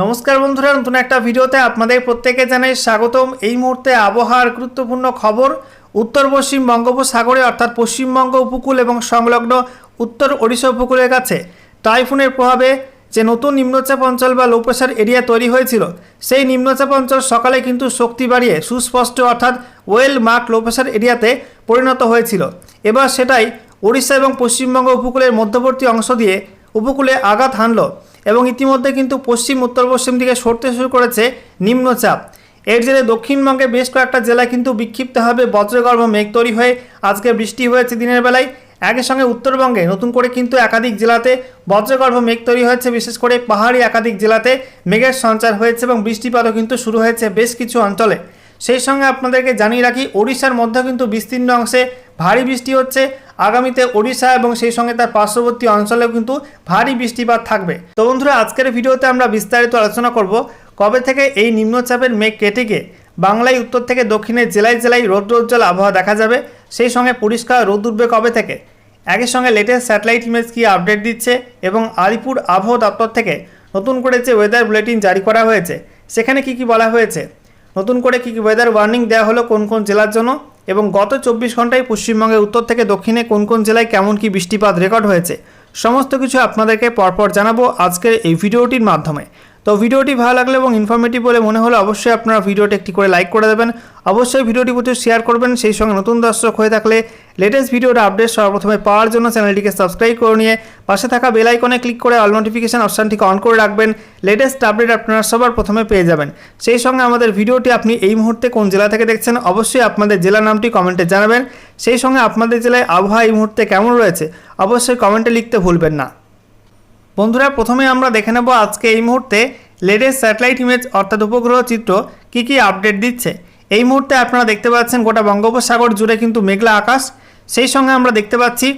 নমস্কার বন্ধুরা, নতুন একটা ভিডিওতে আপনাদের প্রত্যেকে জানাই স্বাগতম। এই মুহূর্তে আবহাওয়ার গুরুত্বপূর্ণ খবর, উত্তর পশ্চিম বঙ্গোপসাগরে অর্থাৎ পশ্চিমবঙ্গ উপকূল এবং সংলগ্ন উত্তর ওড়িশা উপকূলের কাছে টাইফুনের প্রভাবে যে নতুন নিম্নচাপ অঞ্চল বা লো প্রেশার এরিয়া তৈরি হয়েছিল, সেই নিম্নচাপ অঞ্চল সকালে কিন্তু শক্তি বাড়িয়ে সুস্পষ্ট অর্থাৎ ওয়েল মার্ক লো প্রেশার এরিয়াতে পরিণত হয়েছিল। এবার সেটাই ওড়িশা এবং পশ্চিমবঙ্গ উপকূলের মধ্যবর্তী অংশ দিয়ে উপকূলে আঘাত হানল। এবং ইতিমধ্যে কিন্তু পশ্চিম, উত্তর, পশ্চিম দিকে সরতে শুরু করেছে নিম্নচাপ। এর জেরে দক্ষিণবঙ্গে বেশ কয়েকটা জেলায় কিন্তু বিক্ষিপ্তভাবে বজ্রগর্ভ মেঘ তৈরি হয়ে আজকে বৃষ্টি হয়েছে দিনের বেলায়। একই সঙ্গে উত্তরবঙ্গে নতুন করে কিন্তু একাধিক জেলাতে বজ্রগর্ভ মেঘ তৈরি হয়েছে, বিশেষ করে পাহাড়ি একাধিক জেলাতে মেঘের সঞ্চার হয়েছে এবং বৃষ্টিপাতও কিন্তু শুরু হয়েছে বেশ কিছু অঞ্চলে। সেই সঙ্গে আপনাদেরকে জানিয়ে রাখি, ওড়িশার মধ্যে কিন্তু বিস্তীর্ণ অংশে ভারী বৃষ্টি হচ্ছে। আগামীতে ওড়িশা এবং সেই সঙ্গে তার পার্শ্ববর্তী অঞ্চলেও কিন্তু ভারী বৃষ্টিপাত থাকবে। তো বন্ধুরা, আজকের ভিডিওতে আমরা বিস্তারিত আলোচনা করব কবে থেকে এই নিম্নচাপের মেঘ কেটে গিয়ে বাংলায় উত্তর থেকে দক্ষিণের জেলায় জেলায় রৌদ্রোজ্জ্বল আবহাওয়া দেখা যাবে। সেই সঙ্গে পরিষ্কার রোদ উঠবে কবে থেকে? একই সঙ্গে লেটেস্ট স্যাটেলাইট ইমেজ কি আপডেট দিচ্ছে এবং আলিপুর আবহাওয়া দপ্তর থেকে নতুন করে যে ওয়েদার বুলেটিন জারি করা হয়েছে, সেখানে কি কি বলা হয়েছে? নতুন করে কী কী ওয়েদার ওয়ার্নিং দেওয়া হলো কোন কোন জেলার জন্য? এবং গত চব্বিশ ঘন্টায় পশ্চিমবঙ্গের উত্তর থেকে দক্ষিণে কোন কোন জেলায় কেমন কি বৃষ্টিপাত রেকর্ড হয়েছে, সমস্ত কিছু আপনাদেরকে পরপর জানাব আজকের এই ভিডিওটির মাধ্যমে। তো ভিডিওটি ভালো লাগলে এবং ইনফরমেটিভ বলে মনে হলে অবশ্যই আপনারা ভিডিওটি একটি করে লাইক করে দেবেন। অবশ্যই ভিডিওটি প্রচুর শেয়ার করবেন, সেই সঙ্গে নতুন দর্শক হয়ে থাকলে লেটেস্ট ভিডিওর আপডেট সর্বপ্রথমে পাওয়ার জন্য চ্যানেলটিকে সাবস্ক্রাইব করে নিয়ে পাশে থাকা বেল আইকনে ক্লিক করে অল নোটিফিকেশন অপশানটিকে অন করে রাখবেন। লেটেস্ট আপডেট আপনারা সবার প্রথমে পেয়ে যাবেন। সেই সঙ্গে আমাদের ভিডিওটি আপনি এই মুহূর্তে কোন জেলা থেকে দেখছেন অবশ্যই আপনাদের জেলার নামটি কমেন্টে জানাবেন। সেই সঙ্গে আপনাদের জেলায় আবহাওয়া এই মুহূর্তে কেমন রয়েছে অবশ্যই কমেন্টে লিখতে ভুলবেন না। বন্ধুরা, প্রথমে আমরা দেখে নেব আজকে এই মুহূর্তে লেটেস্ট স্যাটেলাইট ইমেজ অর্থাৎ উপগ্রহ চিত্র কী কী আপডেট দিচ্ছে। এই মুহূর্তে আপনারা দেখতে পাচ্ছেন গোটা বঙ্গোপসাগর জুড়ে কিন্তু মেঘলা আকাশ। সেই সঙ্গে আমরা দেখতে পাচ্ছি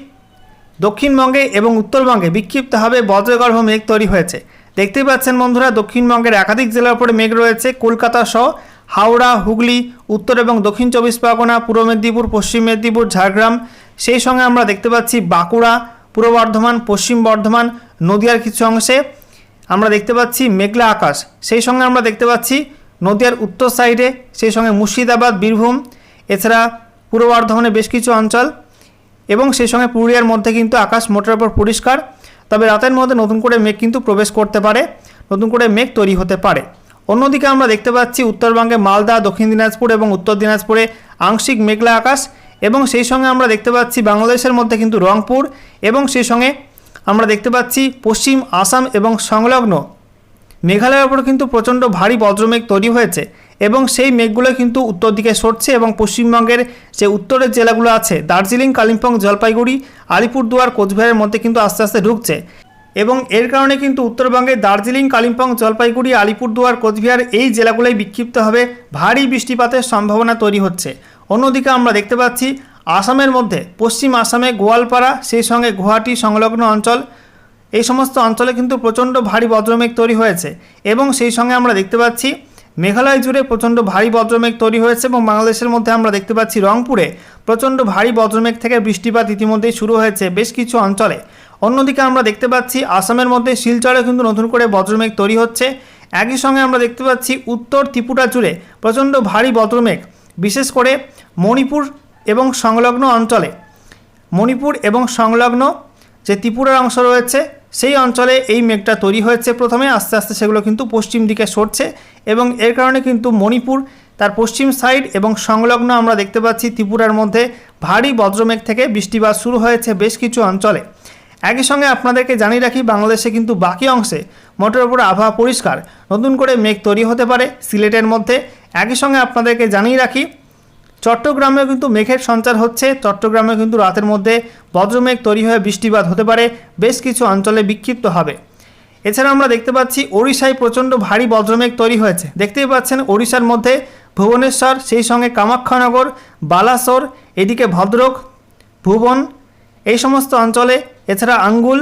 দক্ষিণবঙ্গে এবং উত্তরবঙ্গে বিক্ষিপ্তভাবে বজ্রগর্ভ মেঘ তৈরি হয়েছে। দেখতেই পাচ্ছেন বন্ধুরা, দক্ষিণবঙ্গের একাধিক জেলার উপরে মেঘ রয়েছে। কলকাতা সহ হাওড়া, হুগলি, উত্তর এবং দক্ষিণ চব্বিশ পরগনা, পূর্ব মেদিনীপুর, পশ্চিম মেদিনীপুর, ঝাড়গ্রাম। সেই সঙ্গে আমরা দেখতে পাচ্ছি বাঁকুড়া, পূর্ব বর্ধমান, পশ্চিম বর্ধমান, নদিয়ার কিছু অংশে আমরা দেখতে পাচ্ছি মেঘলা আকাশ। সেই সঙ্গে আমরা দেখতে পাচ্ছি নদিয়ার উত্তর সাইডে, সেই সঙ্গে মুর্শিদাবাদ, বীরভূম। এছাড়া পূর্ব বর্ধমানের বেশ কিছু অঞ্চল এবং সেই সঙ্গে পুরুলিয়ার মধ্যে কিন্তু আকাশ মোটের ওপর পরিষ্কার। তবে রাতের মধ্যে নতুন করে মেঘ কিন্তু প্রবেশ করতে পারে, নতুন করে মেঘ তৈরি হতে পারে। অন্যদিকে আমরা দেখতে পাচ্ছি উত্তরবঙ্গে মালদা, দক্ষিণ দিনাজপুর এবং উত্তর দিনাজপুরে আংশিক মেঘলা আকাশ এবং সেই সঙ্গে আমরা দেখতে পাচ্ছি বাংলাদেশের মধ্যে কিন্তু রংপুর এবং সেই সঙ্গে আমরা দেখতে পাচ্ছি পশ্চিম আসাম এবং সংলগ্ন মেঘালয়ের ওপর কিন্তু প্রচণ্ড ভারী বজ্রমেঘ তৈরি হয়েছে। এবং সেই মেঘগুলো কিন্তু উত্তর দিকে সরছে এবং পশ্চিমবঙ্গের যে উত্তরের জেলাগুলো আছে, দার্জিলিং, কালিম্পং, জলপাইগুড়ি, আলিপুরদুয়ার, কোচবিহারের মধ্যে কিন্তু আস্তে আস্তে ঢুকছে। এবং এর কারণে কিন্তু উত্তরবঙ্গে দার্জিলিং, কালিম্পং, জলপাইগুড়ি, আলিপুরদুয়ার, কোচবিহার এই জেলাগুলোয় বিক্ষিপ্তভাবে ভারী বৃষ্টিপাতের সম্ভাবনা তৈরি হচ্ছে। অন্যদিকে আমরা দেখতে পাচ্ছি, আসামের মধ্যে, পশ্চিম আসামে গোয়ালপাড়া, সেই সঙ্গে গুয়াহাটি সংলগ্ন অঞ্চল, এই সমস্ত অঞ্চলে কিন্তু প্রচণ্ড ভারী বজ্রমেঘ তৈরি হয়েছে। এবং সেই সঙ্গে আমরা দেখতে পাচ্ছি মেঘালয় জুড়ে প্রচণ্ড ভারী বজ্রমেঘ তৈরি হয়েছে এবং বাংলাদেশের মধ্যে আমরা দেখতে পাচ্ছি রংপুরে প্রচণ্ড ভারী বজ্রমেঘ থেকে বৃষ্টিপাত ইতিমধ্যেই শুরু হয়েছে বেশ কিছু অঞ্চলে। অন্যদিকে আমরা দেখতে পাচ্ছি আসামের মধ্যে শিলচরে কিন্তু নতুন করে বজ্রমেঘ তৈরি হচ্ছে। একই সঙ্গে আমরা দেখতে পাচ্ছি উত্তর ত্রিপুরা জুড়ে প্রচণ্ড ভারী বজ্রমেঘ, বিশেষ করে মণিপুর এবং সংলগ্ন অঞ্চলে। মণিপুর এবং সংলগ্ন যে ত্রিপুরার অংশ রয়েছে সেই অঞ্চলে এই মেঘটা তৈরি হয়েছে। প্রথমে আস্তে আস্তে সেগুলো কিন্তু পশ্চিম দিকে সরছে এবং এর কারণে কিন্তু মণিপুর, তার পশ্চিম সাইড এবং সংলগ্ন আমরা দেখতে পাচ্ছি ত্রিপুরার মধ্যে ভারী বজ্রমেঘ থেকে বৃষ্টিপাত শুরু হয়েছে বেশ কিছু অঞ্চলে। একই সঙ্গে আপনাদেরকে জানিয়ে রাখি, বাংলাদেশে কিন্তু বাকি অংশে মোটের ওপর আবহাওয়া পরিষ্কার। নতুন করে মেঘ তৈরি হতে পারে সিলেটের মধ্যে। একই সঙ্গে আপনাদেরকে জানিয়ে রাখি চট্টগ্রামেও কিন্তু মেঘের সঞ্চার হচ্ছে। চট্টগ্রামে কিন্তু রাতের মধ্যে বজ্রমেঘ তৈরি হয়ে বৃষ্টিপাত হতে পারে। বেশ কিছু অঞ্চলে বিক্ষিপ্ত হবে। এছাড়া আমরা দেখতে পাচ্ছি ওড়িশায় প্রচণ্ড ভারী বজ্রমেঘ তৈরি হয়েছে। দেখতেই পাচ্ছেন ওড়িশার মধ্যে ভুবনেশ্বর, সেই সঙ্গে কামাখ্যানগর, বালাসোর, এদিকে ভদ্রক, ভুবন, এই সমস্ত অঞ্চলে। এছাড়া আঙ্গুল,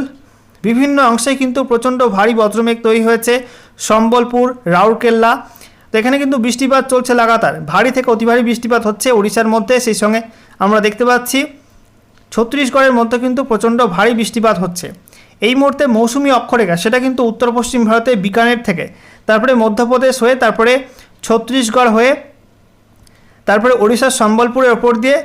বিভিন্ন অংশে কিন্তু প্রচণ্ড ভারী বজ্রমেঘ তৈরি হয়েছে। সম্বলপুর, রাউরকেল্লা তো এখানে কিন্তু বৃষ্টিপাত চলছে লাগাতার। ভারী থেকে অতি ভারী বৃষ্টিপাত হচ্ছে ওড়িশার মধ্যে, সেই সঙ্গে আমরা দেখতে পাচ্ছি ছত্তিশগড়ের মধ্যে কিন্তু প্রচণ্ড ভারী বৃষ্টিপাত হচ্ছে। এই মুহূর্তে মৌসুমি অক্ষরেখা, সেটা কিন্তু উত্তর পশ্চিম ভারতে বিকানের থেকে, তারপরে মধ্যপ্রদেশ হয়ে, তারপরে ছত্তিশগড় হয়ে, তারপরে ওড়িশার সম্বলপুরের ওপর দিয়ে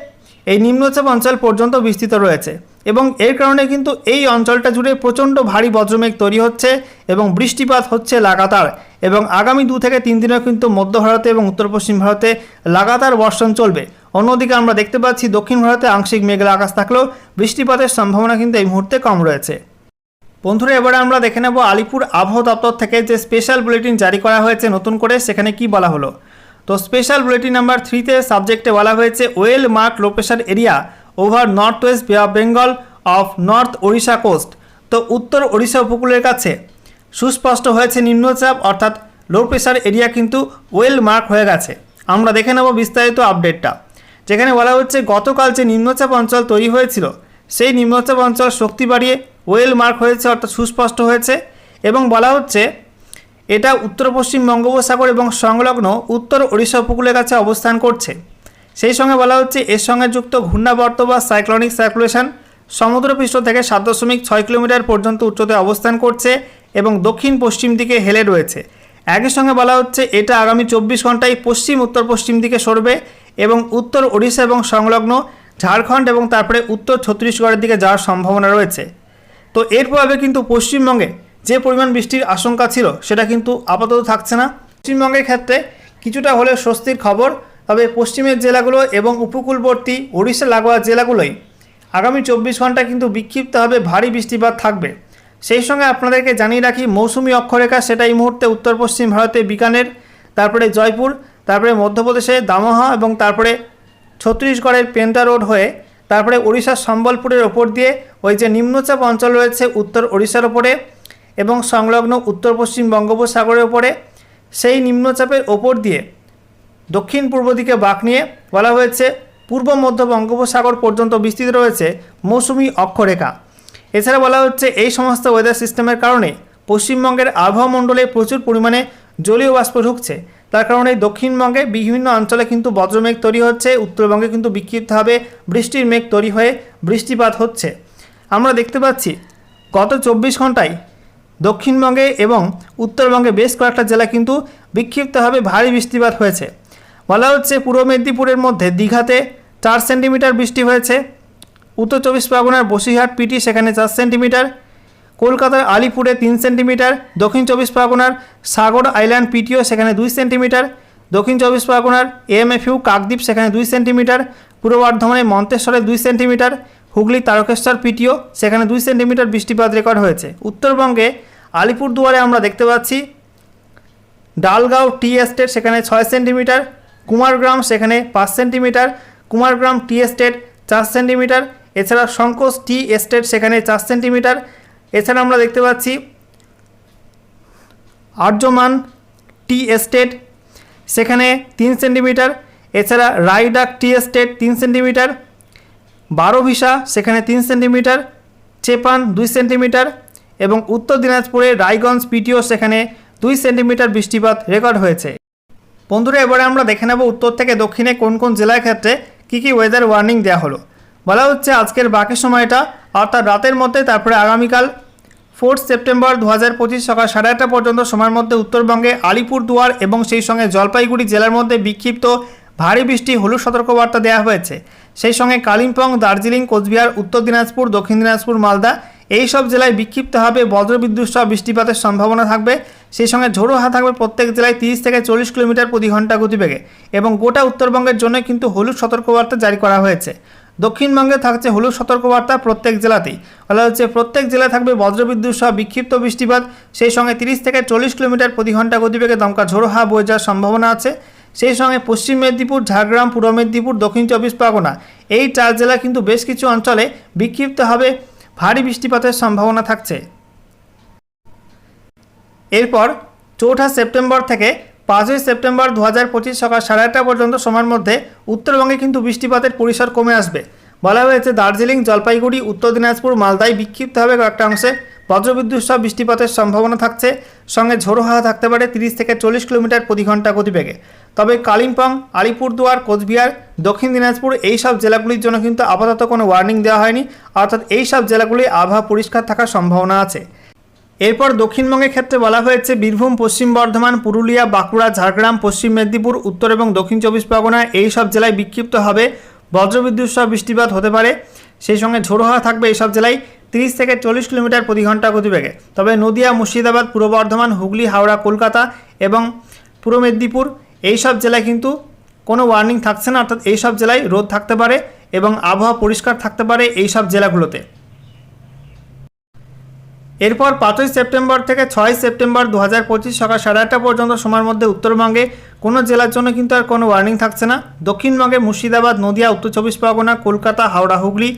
এই নিম্নচাপ অঞ্চল পর্যন্ত বিস্তৃত রয়েছে। এবং এর কারণে কিন্তু এই অঞ্চলটা জুড়ে প্রচণ্ড ভারী বজ্রমেঘ তৈরি হচ্ছে এবং বৃষ্টিপাত হচ্ছে লাগাতার এবং আগামী দু থেকে তিন দিনেও কিন্তু মধ্য ভারতে এবং উত্তর পশ্চিম ভারতে লাগাতার বর্ষণ চলবে। অন্যদিকে আমরা দেখতে পাচ্ছি দক্ষিণ ভারতে আংশিক মেঘলা আকাশ থাকলেও বৃষ্টিপাতের সম্ভাবনা কিন্তু এই মুহূর্তে কম রয়েছে। বন্ধুরা, এবারে আমরা দেখে নেব আলিপুর আবহাওয়া দপ্তর থেকে যে স্পেশাল বুলেটিন জারি করা হয়েছে নতুন করে, সেখানে কি বলা হলো। তো স্পেশাল বুলেটিন নাম্বার থ্রিতে সাবজেক্টে বলা হয়েছে well mark low pressure area. Over north west of Bengal of north Odisha coast তো উত্তর ওড়িশা উপকূলের কাছে। সুস্পষ্ট হয়েছে নিম্নচাপ, অর্থাৎ লো প্রেশার এরিয়া কিন্তু ওয়েল মার্ক হয়ে গেছে। আমরা দেখে নেব বিস্তারিত আপডেটটা যেখানে বলা হচ্ছে, গতকাল যে নিম্নচাপ অঞ্চল তৈরি হয়েছিল, সেই নিম্নচাপ অঞ্চল শক্তি বাড়িয়ে ওয়েল মার্ক হয়েছে, অর্থাৎ সুস্পষ্ট হয়েছে। এবং বলা হচ্ছে, এটা উত্তর পশ্চিম বঙ্গোপসাগর এবং সংলগ্ন উত্তর ওড়িশা উপকূলের কাছে অবস্থান করছে। সেই সঙ্গে বলা হচ্ছে, এর সঙ্গে যুক্ত ঘূর্ণাবর্ত বা সাইক্লনিক সার্কুলেশন সমুদ্রপৃষ্ঠ থেকে সাত দশমিক ছয় কিলোমিটার পর্যন্ত উচ্চতায় অবস্থান করছে এবং দক্ষিণ পশ্চিম দিকে হেলে রয়েছে। একই সঙ্গে বলা হচ্ছে, এটা আগামী চব্বিশ ঘন্টায় পশ্চিম, উত্তর পশ্চিম দিকে সরবে এবং উত্তর ওড়িশা এবং সংলগ্ন ঝাড়খণ্ড এবং তারপরে উত্তর ছত্তিশগড়ের দিকে যাওয়ার সম্ভাবনা রয়েছে। তো এর প্রভাবে কিন্তু পশ্চিমবঙ্গে যে পরিমাণ বৃষ্টির আশঙ্কা ছিল, সেটা কিন্তু আপাতত থাকছে না। পশ্চিমবঙ্গের ক্ষেত্রে কিছুটা হলে স্বস্তির খবর তবে পশ্চিমের জেলাগুলো এবং উপকূলবর্তী ওড়িশা লাগোয়া জেলাগুলোই আগামী চব্বিশ ঘণ্টা কিন্তু বিক্ষিপ্তভাবে ভারী বৃষ্টিপাত থাকবে। সেই সঙ্গে আপনাদেরকে জানিয়ে রাখি, মৌসুমি অক্ষরেখা সেটা এই মুহূর্তে উত্তর পশ্চিম ভারতে বিকানের, তারপরে জয়পুর, তারপরে মধ্যপ্রদেশে দামোহা এবং তারপরে ছত্তিশগড়ের পেন্টা রোড হয়ে তারপরে ওড়িশার সম্বলপুরের ওপর দিয়ে ওই যে নিম্নচাপ অঞ্চল রয়েছে উত্তর ওড়িশার ওপরে এবং সংলগ্ন উত্তর পশ্চিম বঙ্গোপসাগরের ওপরে, সেই নিম্নচাপের ওপর দিয়ে দক্ষিণ পূর্ব দিকে বাঁক নিয়ে বলা হয়েছে, পূর্ব মধ্য বঙ্গোপসাগর পর্যন্ত বিস্তৃত রয়েছে মৌসুমি অক্ষরেখা। এছাড়া বলা হচ্ছে, এই সমস্ত ওয়েদার সিস্টেমের কারণে পশ্চিমবঙ্গের আবহাওয়া মণ্ডলে প্রচুর পরিমাণে জলীয় বাষ্প ঢুকছে। তার কারণে দক্ষিণবঙ্গে বিভিন্ন অঞ্চলে কিন্তু বজ্রমেঘ তৈরি হচ্ছে, উত্তরবঙ্গে কিন্তু বিক্ষিপ্তভাবে বৃষ্টির মেঘ তৈরি হয়ে বৃষ্টিপাত হচ্ছে। আমরা দেখতে পাচ্ছি, গত চব্বিশ ঘন্টায় দক্ষিণবঙ্গে এবং উত্তরবঙ্গে বেশ কয়েকটা জেলা কিন্তু বিক্ষিপ্তভাবে ভারী বৃষ্টিপাত হয়েছে। বলা হচ্ছে পূর্ব মেদিনীপুরের মধ্যে দীঘাতে চার সেন্টিমিটার বৃষ্টি হয়েছে। উত্তর চব্বিশ পরগনার বসিরহাট, পিটি, সেখানে চার সেন্টিমিটার। কলকাতার আলিপুরে তিন সেন্টিমিটার। দক্ষিণ চব্বিশ পরগনার সাগর আইল্যান্ড, পিটিও, সেখানে দুই সেন্টিমিটার। দক্ষিণ চব্বিশ পরগনার এএমএফইউ, কাকদ্বীপ, সেখানে দুই সেন্টিমিটার। পূর্ব বর্ধমানের মন্তেশ্বরে দুই সেন্টিমিটার। হুগলি তারকেশ্বর, পিটিও, সেখানে দুই সেন্টিমিটার বৃষ্টিপাত রেকর্ড হয়েছে। উত্তরবঙ্গে আলিপুরদুয়ারে আমরা দেখতে পাচ্ছি, ডালগাঁও টি এস্টেট, সেখানে ছয় সেন্টিমিটার। কুমারগ্রাম সেখানে পাঁচ সেন্টিমিটার, কুমারগ্রাম টি এস্টেট চার সেন্টিমিটার, এছাড়া শঙ্কোষ টি এস্টেট সেখানে চার সেন্টিমিটার। এছাড়া আমরা দেখতে পাচ্ছি আর্যমান টি এস্টেট সেখানে তিন সেন্টিমিটার, এছাড়া রাইডাক টি এস্টেট তিন সেন্টিমিটার, বারোভিসা সেখানে তিন সেন্টিমিটার, চেপান দুই সেন্টিমিটার এবং উত্তর দিনাজপুরে রায়গঞ্জ পিটিও সেখানে দুই সেন্টিমিটার বৃষ্টিপাত রেকর্ড হয়েছে। বন্ধুরা, এবারে আমরা দেখে নেব উত্তর থেকে দক্ষিণে কোন কোন জেলার ক্ষেত্রে কী কী ওয়েদার ওয়ার্নিং দেওয়া হলো। বলা হচ্ছে আজকের বাকি সময়টা, অর্থাৎ রাতের মধ্যে, তারপরে আগামীকাল ফোর্থ সেপ্টেম্বর দু হাজার পঁচিশ সকাল সাড়ে আটটা পর্যন্ত সময়ের মধ্যে উত্তরবঙ্গে আলিপুরদুয়ার এবং সেই সঙ্গে জলপাইগুড়ি জেলার মধ্যে বিক্ষিপ্ত ভারী বৃষ্টি, হলুদ সতর্কবার্তা দেওয়া হয়েছে। সেই সঙ্গে কালিম্পং, দার্জিলিং, কোচবিহার, উত্তর দিনাজপুর, দক্ষিণ দিনাজপুর, মালদা এই সব জেলায় বিক্ষিপ্তভাবে বজ্রবিদ্যুৎ সহ বৃষ্টিপাতের সম্ভাবনা থাকবে। সেই সঙ্গে ঝোড়ো হাওয়া থাকবে প্রত্যেক জেলায় তিরিশ থেকে চল্লিশ কিলোমিটার প্রতি ঘণ্টা গতিবেগে এবং গোটা উত্তরবঙ্গের জন্য কিন্তু হলুদ সতর্কবার্তা জারি করা হয়েছে। দক্ষিণবঙ্গে থাকছে হলুদ সতর্কবার্তা প্রত্যেক জেলাতেই। বলা হচ্ছে প্রত্যেক জেলায় থাকবে বজ্রবিদ্যুৎ সহ বিক্ষিপ্ত বৃষ্টিপাত। সেই সঙ্গে তিরিশ থেকে চল্লিশ কিলোমিটার প্রতি ঘণ্টা গতিবেগে দমকা ঝোড়ো হাওয়া বয়ে যাওয়ার সম্ভাবনা আছে। সেই সঙ্গে পশ্চিম মেদিনীপুর, ঝাড়গ্রাম, পূর্ব মেদিনীপুর, দক্ষিণ চব্বিশ পরগনা এই চার জেলা কিন্তু বেশ কিছু অঞ্চলে বিক্ষিপ্তভাবে ভারী বৃষ্টিপাতের সম্ভাবনা থাকছে। এরপর চৌঠা সেপ্টেম্বর থেকে পাঁচই সেপ্টেম্বর দু হাজার পঁচিশ সকাল সাড়ে আটটা পর্যন্ত সময়ের মধ্যে উত্তরবঙ্গে কিন্তু বৃষ্টিপাতের পরিসর কমে আসবে। বলা হয়েছে দার্জিলিং, জলপাইগুড়ি, উত্তর দিনাজপুর, মালদায় বিক্ষিপ্তভাবে কয়েকটা অংশে বজ্রবিদ্যুৎ সহ বৃষ্টিপাতের সম্ভাবনা থাকছে। সঙ্গে ঝোড়ো হাওয়া থাকতে পারে তিরিশ থেকে চল্লিশ কিলোমিটার প্রতি ঘণ্টা গতিবেগে। তবে কালিম্পং, আলিপুরদুয়ার, কোচবিহার, দক্ষিণ দিনাজপুর এই সব জেলাগুলির জন্য কিন্তু আপাতত কোনো ওয়ার্নিং দেওয়া হয়নি। অর্থাৎ এই সব জেলাগুলি আবহাওয়া পরিষ্কার থাকার সম্ভাবনা আছে। এরপর দক্ষিণবঙ্গের ক্ষেত্রে বলা হয়েছে, বীরভূম, পশ্চিম বর্ধমান, পুরুলিয়া, বাঁকুড়া, ঝাড়গ্রাম, পশ্চিম মেদিনীপুর, উত্তর এবং দক্ষিণ চব্বিশ পরগনা এই সব জেলায় বিক্ষিপ্ত হবে। বজ্রবিদ্যুৎ সহ বৃষ্টিপাত হতে পারে। সেই সঙ্গে ঝোড়ো হাওয়া থাকবে এইসব জেলায়। তিরিশ থেকে চল্লিশ কিলোমিটার প্রতি ঘণ্টা গতিবেগে। তবে নদিয়া, মুর্শিদাবাদ, পূর্ব বর্ধমান, হুগলি, হাওড়া, কলকাতা এবং পূর্ব মেদিনীপুর এই সব জেলায় কিন্তু কোনো ওয়ার্নিং থাকছে না। অর্থাৎ এই সব জেলায় রোদ থাকতে পারে এবং আবহাওয়া পরিষ্কার থাকতে পারে এই সব জেলাগুলোতে। এরপর পাঁচই সেপ্টেম্বর থেকে ছয় সেপ্টেম্বর দু হাজার পঁচিশ সকাল সাড়ে আটটা পর্যন্ত সময়ের মধ্যে উত্তরবঙ্গে কোনো জেলার জন্য কিন্তু আর কোনো ওয়ার্নিং থাকছে না। দক্ষিণবঙ্গে মুর্শিদাবাদ, নদিয়া, উত্তর চব্বিশ পরগনা, কলকাতা, হাওড়া, হুগলি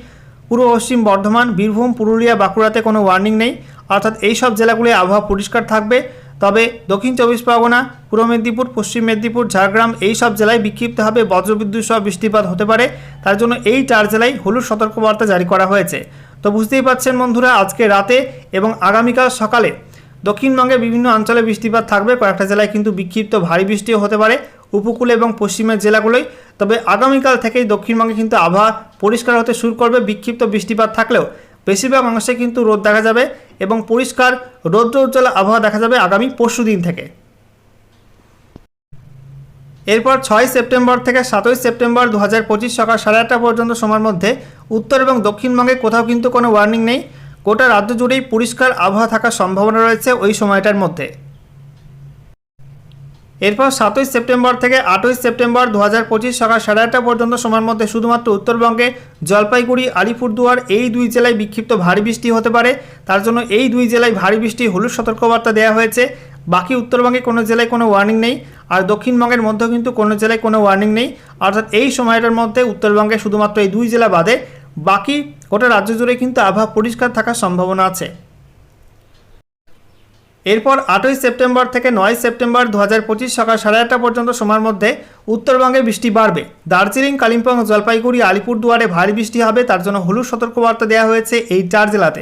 পূর্ব পশ্চিম বর্ধমান, বীরভূম, পুরুলিয়া, বাঁকুড়াতে কোনো ওয়ার্নিং নেই। অর্থাৎ এই সব জেলাগুলি আবহাওয়া পরিষ্কার থাকবে। তবে দক্ষিণ চব্বিশ পরগনা, পূর্ব মেদিনীপুর, পশ্চিম মেদিনীপুর, ঝাড়গ্রাম এই সব জেলায় বিক্ষিপ্তভাবে বজ্রবিদ্যুৎ সহ বৃষ্টিপাত হতে পারে। তার জন্য এই চার জেলায় হলুদ সতর্কবার্তা জারি করা হয়েছে। তো বুঝতেই পারছেন বন্ধুরা, আজকে রাতে এবং আগামীকাল সকালে দক্ষিণবঙ্গে বিভিন্ন অঞ্চলে বৃষ্টিপাত থাকবে। কয়েকটা জেলায় কিন্তু বিক্ষিপ্ত ভারী বৃষ্টিও হতে পারে। উপকূল এবং পশ্চিমের জেলাগুলোই তবে আগামীকাল থেকেই দক্ষিণবঙ্গে কিন্তু আবহাওয়া পরিষ্কার হতে শুরু করবে, বিক্ষিপ্ত বৃষ্টিপাত থাকলেও। বেশিরভাগ অংশে কিন্তু রোদ দেখা যাবে এবং পরিষ্কার রৌদ্র উজ্জ্বল আবহাওয়া দেখা যাবে আগামী পরশু দিন থেকে। এরপর ছয় সেপ্টেম্বর থেকে সাতই সেপ্টেম্বর দু হাজার পঁচিশ সকাল সাড়ে আটটা পর্যন্ত সময়ের মধ্যে উত্তর এবং দক্ষিণবঙ্গে কোথাও কিন্তু কোনো ওয়ার্নিং নেই। গোটা রাজ্য জুড়েই পরিষ্কার আবহাওয়া থাকার সম্ভাবনা রয়েছে ওই সময়টার মধ্যে। এরপর সাতই সেপ্টেম্বর থেকে আটই সেপ্টেম্বর দু হাজার পঁচিশ সকাল সাড়ে আটটা পর্যন্ত সময়ের মধ্যে শুধুমাত্র উত্তরবঙ্গে জলপাইগুড়ি, আলিপুরদুয়ার এই দুই জেলায় বিক্ষিপ্ত ভারী বৃষ্টি হতে পারে। তার জন্য এই দুই জেলায় ভারী বৃষ্টি, হলুদ সতর্কবার্তা দেওয়া হয়েছে। বাকি উত্তরবঙ্গে কোনো জেলায় কোনো ওয়ার্নিং নেই আর দক্ষিণবঙ্গের মধ্যেও কিন্তু কোনো জেলায় কোনো ওয়ার্নিং নেই। অর্থাৎ এই সময়টার মধ্যে উত্তরবঙ্গে শুধুমাত্র এই দুই জেলা বাদে বাকি গোটা রাজ্য জুড়ে কিন্তু আবহাওয়া পরিষ্কার থাকার সম্ভাবনা আছে। এরপর আটই সেপ্টেম্বর থেকে নয় সেপ্টেম্বর দু হাজার পঁচিশ সকাল সাড়ে আটটা পর্যন্ত সময়ের মধ্যে উত্তরবঙ্গে বৃষ্টি বাড়বে। দার্জিলিং, কালিম্পং, জলপাইগুড়ি, আলিপুরদুয়ারে ভারী বৃষ্টি হবে, তার জন্য হলুদ সতর্কবার্তা দেওয়া হয়েছে এই চার জেলাতে।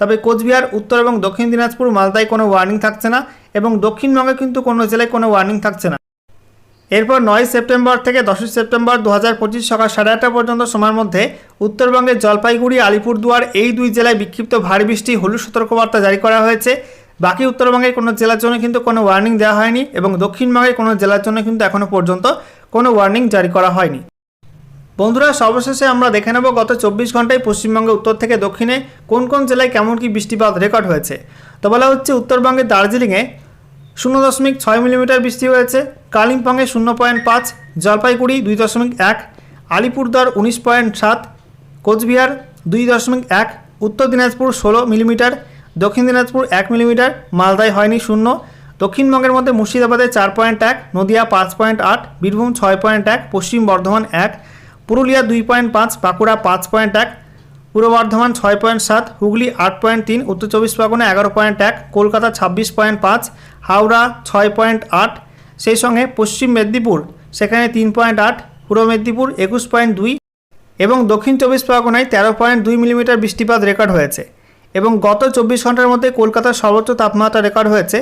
তবে কোচবিহার, উত্তর এবং দক্ষিণ দিনাজপুর মালদায় কোনো ওয়ার্নিং থাকছে না এবং দক্ষিণবঙ্গে কিন্তু কোনো জেলায় কোনো ওয়ার্নিং থাকছে না। এরপর নয় সেপ্টেম্বর থেকে দশই সেপ্টেম্বর দু হাজার পঁচিশ সকাল সাড়ে আটটা পর্যন্ত সময়ের মধ্যে উত্তরবঙ্গের জলপাইগুড়ি, আলিপুরদুয়ার এই দুই জেলায় বিক্ষিপ্ত ভারী বৃষ্টি, হলুদ সতর্কবার্তা জারি করা হয়েছে। বাকি উত্তরবঙ্গের কোনো জেলার জন্য কিন্তু কোনো ওয়ার্নিং দেওয়া হয়নি এবং দক্ষিণবঙ্গের কোনো জেলার জন্য কিন্তু এখনও পর্যন্ত কোনো ওয়ার্নিং জারি করা হয়নি। বন্ধুরা, সর্বশেষে আমরা দেখে নেব গত চব্বিশ ঘন্টায় পশ্চিমবঙ্গে উত্তর থেকে দক্ষিণে কোন কোন জেলায় কেমন কি বৃষ্টিপাত রেকর্ড হয়েছে। তো বলা হচ্ছে উত্তরবঙ্গের দার্জিলিংয়ে শূন্য দশমিক ছয় মিলিমিটার বৃষ্টি হয়েছে, কালিম্পংয়ে শূন্য পয়েন্ট পাঁচ, জলপাইগুড়ি দুই দশমিক এক, আলিপুরদুয়ার উনিশ পয়েন্ট সাত, কোচবিহার দুই দশমিক এক, উত্তর দিনাজপুর ষোলো মিলিমিটার দক্ষিণ দিনাজপুর এক মিলিমিটার, মালদায় হয়নি শূন্য। দক্ষিণবঙ্গের মধ্যে মুর্শিদাবাদে চার পয়েন্ট এক, নদিয়া পাঁচ পয়েন্ট আট, বীরভূম ছয় পয়েন্ট এক, পশ্চিম বর্ধমান এক, পুরুলিয়া দুই পয়েন্ট পাঁচ, বাঁকুড়া পাঁচ পয়েন্ট এক, পূর্ব বর্ধমান ছয় পয়েন্ট সাত, হুগলি আট পয়েন্ট তিন, উত্তর চব্বিশ পরগনা এগারো পয়েন্ট এক, কলকাতা ছাব্বিশ পয়েন্ট পাঁচ, হাওড়া ছয় পয়েন্ট আট, সেই সঙ্গে পশ্চিম মেদিনীপুর সেখানে তিন পয়েন্ট আট, পূর্ব মেদিনীপুর একুশ পয়েন্ট দুই এবং দক্ষিণ চব্বিশ পরগনায় তেরো পয়েন্ট দুই মিলিমিটার বৃষ্টিপাত রেকর্ড হয়েছে। এবং গত চব্বিশ ঘণ্টার মধ্যে কলকাতার সর্বোচ্চ তাপমাত্রা রেকর্ড হয়েছে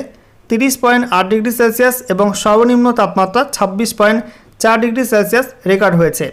তিরিশ পয়েন্ট আট ডিগ্রি সেলসিয়াস এবং সর্বনিম্ন তাপমাত্রা ছাব্বিশ পয়েন্ট চার ডিগ্রি সেলসিয়াস রেকর্ড হয়েছে।